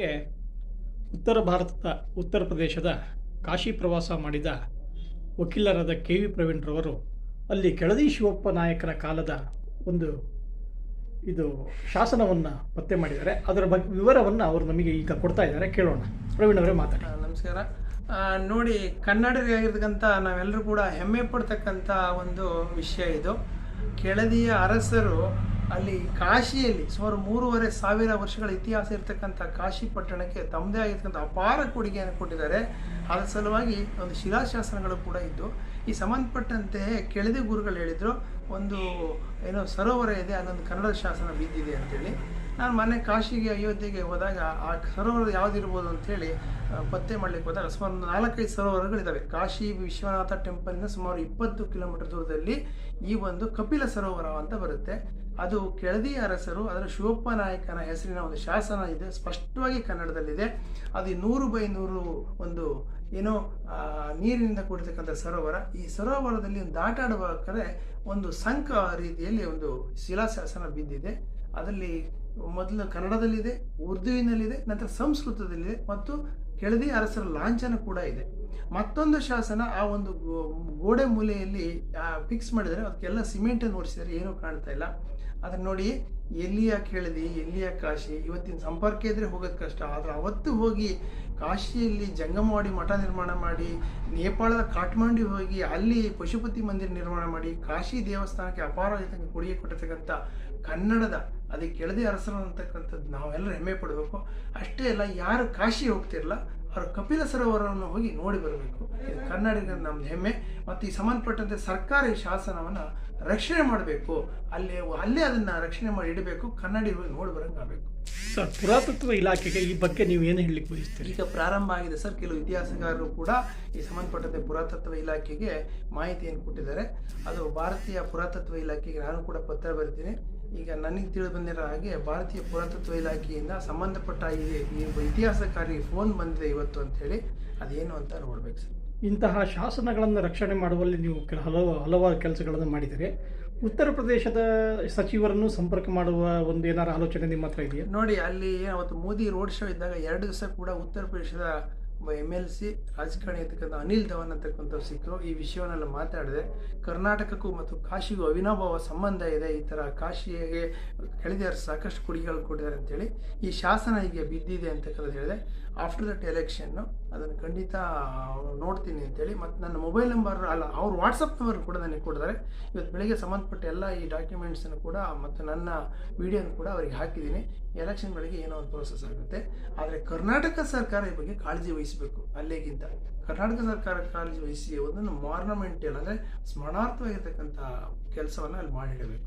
ಗೆ ಉತ್ತರ ಭಾರತದ, ಉತ್ತರ ಪ್ರದೇಶದ ಕಾಶಿ ಪ್ರವಾಸ ಮಾಡಿದ ವಕೀಲರಾದ ಕೆ ವಿ ಪ್ರವೀಣ್ರವರು ಅಲ್ಲಿ ಕೆಳದಿ ಶಿವಪ್ಪ ನಾಯಕರ ಕಾಲದ ಒಂದು ಇದು ಶಾಸನವನ್ನು ಪತ್ತೆ ಮಾಡಿದ್ದಾರೆ. ಅದರ ಬಗ್ಗೆ ವಿವರವನ್ನು ಅವರು ನಮಗೆ ಈಗ ಕೊಡ್ತಾ ಇದ್ದಾರೆ. ಕೇಳೋಣ. ಪ್ರವೀಣ್ ಅವರೇ ಮಾತಾಡಿ. ನಮಸ್ಕಾರ. ನೋಡಿ ಕನ್ನಡಿಗರಾಗಿರ್ತಕ್ಕಂಥ ನಾವೆಲ್ಲರೂ ಕೂಡ ಹೆಮ್ಮೆ ಪಡ್ತಕ್ಕಂಥ ಒಂದು ವಿಷಯ ಇದು. ಕೆಳದಿಯ ಅರಸರು ಅಲ್ಲಿ ಕಾಶಿಯಲ್ಲಿ ಸುಮಾರು ಮೂರುವರೆ ಸಾವಿರ ವರ್ಷಗಳ ಇತಿಹಾಸ ಇರತಕ್ಕಂಥ ಕಾಶಿ ಪಟ್ಟಣಕ್ಕೆ ತಮ್ಮದೇ ಆಗಿರ್ತಕ್ಕಂಥ ಅಪಾರ ಕೊಡುಗೆಯನ್ನು ಕೊಟ್ಟಿದ್ದಾರೆ. ಅದರ ಸಲುವಾಗಿ ಒಂದು ಶಿಲಾಶಾಸನಗಳು ಕೂಡ ಇದ್ದು, ಈ ಸಂಬಂಧಪಟ್ಟಂತೆ ಕೆಳದಿ ಗುರುಗಳು ಹೇಳಿದರು, ಒಂದು ಏನೋ ಸರೋವರ ಇದೆ, ಅಲ್ಲೊಂದು ಕನ್ನಡ ಶಾಸನ ಬಿದ್ದಿದೆ ಅಂತೇಳಿ. ನಾನು ಮೊನ್ನೆ ಕಾಶಿಗೆ, ಅಯೋಧ್ಯೆಗೆ ಹೋದಾಗ ಆ ಸರೋವರ ಯಾವುದಿರ್ಬೋದು ಅಂತೇಳಿ ಪತ್ತೆ ಮಾಡ್ಲಿಕ್ಕೆ ಹೋದಾಗ ಸುಮಾರು ಒಂದು ನಾಲ್ಕೈದು ಸರೋವರಗಳಿದ್ದಾವೆ ಕಾಶಿ ವಿಶ್ವನಾಥ ಟೆಂಪಲ್ನ ಸುಮಾರು ಇಪ್ಪತ್ತು ಕಿಲೋಮೀಟರ್ ದೂರದಲ್ಲಿ ಈ ಒಂದು ಕಪಿಲ ಸರೋವರ ಅಂತ ಬರುತ್ತೆ. ಅದು ಕೆಳದಿ ಅರಸರು, ಅದರ ಶಿವಪ್ಪ ನಾಯಕನ ಹೆಸರಿನ ಒಂದು ಶಾಸನ ಇದೆ, ಸ್ಪಷ್ಟವಾಗಿ ಕನ್ನಡದಲ್ಲಿದೆ. ಅದು ನೂರು ಬೈ ನೂರು ಒಂದು ಏನೋ ನೀರಿನಿಂದ ಕೂಡಿರ್ತಕ್ಕಂಥ ಸರೋವರ. ಈ ಸರೋವರದಲ್ಲಿ ದಾಟಾಡುವಾಗಲೇ ಒಂದು ಸಂಕ ರೀತಿಯಲ್ಲಿ ಒಂದು ಶಿಲಾಶಾಸನ ಬಿದ್ದಿದೆ. ಅದರಲ್ಲಿ ಮೊದಲು ಕನ್ನಡದಲ್ಲಿದೆ, ಉರ್ದುವಿನಲ್ಲಿದೆ, ನಂತರ ಸಂಸ್ಕೃತದಲ್ಲಿದೆ ಮತ್ತು ಕೆಳದಿ ಅರಸರ ಲಾಂಛನ ಕೂಡ ಇದೆ. ಮತ್ತೊಂದು ಶಾಸನ ಆ ಒಂದು ಗೋಡೆ ಮೂಲೆಯಲ್ಲಿ ಫಿಕ್ಸ್ ಮಾಡಿದರೆ ಅದಕ್ಕೆಲ್ಲ ಸಿಮೆಂಟನ್ನು ಓಡಿಸಿದರೆ ಏನೂ ಕಾಣ್ತಾ ಇಲ್ಲ. ಅದನ್ನ ನೋಡಿ ಎಲ್ಲಿಯ ಕೇಳಿದೆ ಎಲ್ಲಿಯ ಕಾಶಿ? ಇವತ್ತಿನ ಸಂಪರ್ಕ ಇದ್ರೆ ಹೋಗೋದು ಕಷ್ಟ. ಆದರೆ ಅವತ್ತು ಹೋಗಿ ಕಾಶಿಯಲ್ಲಿ ಜಂಗಮವಾಡಿ ಮಠ ನಿರ್ಮಾಣ ಮಾಡಿ, ನೇಪಾಳದ ಕಾಠ್ಮಂಡಿ ಹೋಗಿ ಅಲ್ಲಿ ಪಶುಪತಿ ಮಂದಿರ ನಿರ್ಮಾಣ ಮಾಡಿ, ಕಾಶಿ ದೇವಸ್ಥಾನಕ್ಕೆ ಅಪಾರವಾಗಿ ಕೊಡುಗೆ ಕೊಟ್ಟಿರ್ತಕ್ಕಂಥ ಕನ್ನಡದ, ಅದಕ್ಕೆ ಕೆಳದಿ ಅರಸರು ಅಂತಕ್ಕಂಥದ್ದು ನಾವೆಲ್ಲರೂ ಹೆಮ್ಮೆ ಪಡಬೇಕು. ಅಷ್ಟೇ ಅಲ್ಲ, ಯಾರು ಕಾಶಿ ಹೋಗ್ತಿರಲ್ಲ ಅವರು ಕಪಿಲ ಸರೋವರವನ್ನು ಹೋಗಿ ನೋಡಿ ಬರಬೇಕು. ಇದು ಕನ್ನಡಿಗರ ನಮ್ದು ಹೆಮ್ಮೆ. ಮತ್ತು ಈ ಸಂಬಂಧಪಟ್ಟಂತೆ ಸರ್ಕಾರಿ ಶಾಸನವನ್ನು ರಕ್ಷಣೆ ಮಾಡಬೇಕು. ಅಲ್ಲಿ ಅಲ್ಲೇ ಅದನ್ನು ರಕ್ಷಣೆ ಮಾಡಿ ಇಡಬೇಕು. ಕನ್ನಡಿ ಹೋಗಿ ನೋಡಿ ಬರೋಂಗಾಗಬೇಕು ಸರ್ ಪುರಾತತ್ವ ಇಲಾಖೆಗೆ ಈ ಬಗ್ಗೆ ನೀವು ಏನು ಹೇಳಲಿಕ್ಕೆ ಬಯಸ್ತೀರಿ? ಈಗ ಪ್ರಾರಂಭ ಆಗಿದೆ ಸರ್. ಕೆಲವು ಇತಿಹಾಸಗಾರರು ಕೂಡ ಈ ಸಂಬಂಧಪಟ್ಟಂತೆ ಪುರಾತತ್ವ ಇಲಾಖೆಗೆ ಮಾಹಿತಿಯನ್ನು ಕೊಟ್ಟಿದ್ದಾರೆ. ಅದು ಭಾರತೀಯ ಪುರಾತತ್ವ ಇಲಾಖೆಗೆ ನಾನು ಕೂಡ ಪತ್ರ ಬರಿತೀನಿ ಈಗ ನನಗೆ ತಿಳಿದು ಬಂದಿರೋ ಹಾಗೆ ಭಾರತೀಯ ಪುರಾತತ್ವ ಇಲಾಖೆಯಿಂದ ಸಂಬಂಧಪಟ್ಟ ಈ ಇತಿಹಾಸಕಾರಿ ಫೋನ್ ಬಂದಿದೆ ಇವತ್ತು ಅಂತ ಹೇಳಿ ಅದೇನು ಅಂತ ನೋಡ್ಬೇಕು ಸರ್. ಇಂತಹ ಶಾಸನಗಳನ್ನು ರಕ್ಷಣೆ ಮಾಡುವಲ್ಲಿ ನೀವು ಹಲವು ಹಲವಾರು ಕೆಲಸಗಳನ್ನು ಮಾಡಿದರೆ ಉತ್ತರ ಪ್ರದೇಶದ ಸಚಿವರನ್ನು ಸಂಪರ್ಕ ಮಾಡುವ ಒಂದು ಏನಾರು ಆಲೋಚನೆ ನಿಮ್ಮ ಹತ್ರ ಇದೆಯಾ? ನೋಡಿ ಅಲ್ಲಿ ಅವತ್ತು ಮೋದಿ ರೋಡ್ ಶೋ ಇದ್ದಾಗ ಎರಡು ದಿವಸ ಕೂಡ ಉತ್ತರ ಪ್ರದೇಶದ ಒಬ್ಬ ಎಂ ಎಲ್ ಸಿ ರಾಜಕಾರಣಿ ಇರ್ತಕ್ಕಂಥ ಅನಿಲ್ ಧವನ್ ಅಂತಕ್ಕಂಥವ್ರು ಸಿಕ್ಕರು. ಈ ವಿಷಯವನ್ನೆಲ್ಲ ಮಾತಾಡಿದೆ. ಕರ್ನಾಟಕಕ್ಕೂ ಮತ್ತು ಕಾಶಿಗೂ ಅವಿನಾಭಾವ ಸಂಬಂಧ ಇದೆ. ಈ ಥರ ಕಾಶಿಗೆ ಕೆಳದಿಯಾರು ಸಾಕಷ್ಟು ಕೊಡುಗೆಗಳು ಕೊಟ್ಟಿದ್ದಾರೆ ಅಂತೇಳಿ ಈ ಶಾಸನ ಈಗ ಬಿದ್ದಿದೆ ಅಂತಕ್ಕಂಥದ್ದು ಹೇಳಿದೆ. ಆಫ್ಟರ್ ದಟ್ ಎಲೆಕ್ಷನ್ನು ಅದನ್ನು ಖಂಡಿತ ನೋಡ್ತೀನಿ ಅಂತೇಳಿ ಮತ್ತು ನನ್ನ ಮೊಬೈಲ್ ನಂಬರ್ ಅಲ್ಲ, ಅವ್ರ ವಾಟ್ಸಪ್ ನಂಬರ್ ಕೂಡ ನನಗೆ ಕೊಟ್ಟಿದ್ದಾರೆ. ಇವತ್ತು ಬೆಳಿಗ್ಗೆ ಸಂಬಂಧಪಟ್ಟ ಎಲ್ಲ ಈ ಡಾಕ್ಯುಮೆಂಟ್ಸನ್ನು ಕೂಡ ಮತ್ತು ನನ್ನ ವಿಡಿಯೋನ ಕೂಡ ಅವರಿಗೆ ಹಾಕಿದ್ದೀನಿ. ಎಲೆಕ್ಷನ್ ಬೆಳಗ್ಗೆ ಏನೋ ಒಂದು ಪ್ರೋಸೆಸ್ ಆಗುತ್ತೆ. ಆದರೆ ಕರ್ನಾಟಕ ಸರ್ಕಾರ ಈ ಬಗ್ಗೆ ಕಾಳಜಿ ವಹಿಸಬೇಕು. ಅಲ್ಲೇಗಿಂತ ಕರ್ನಾಟಕ ಸರ್ಕಾರ ಕಾಳಜಿ ವಹಿಸಿ ಒಂದನ್ನು ಮಾರ್ನಮೆಂಟಲ್ ಅಂದರೆ ಸ್ಮರಣಾರ್ಥವಾಗಿರ್ತಕ್ಕಂಥ ಕೆಲಸವನ್ನು ಅಲ್ಲಿ ಮಾಡಿಡಬೇಕು.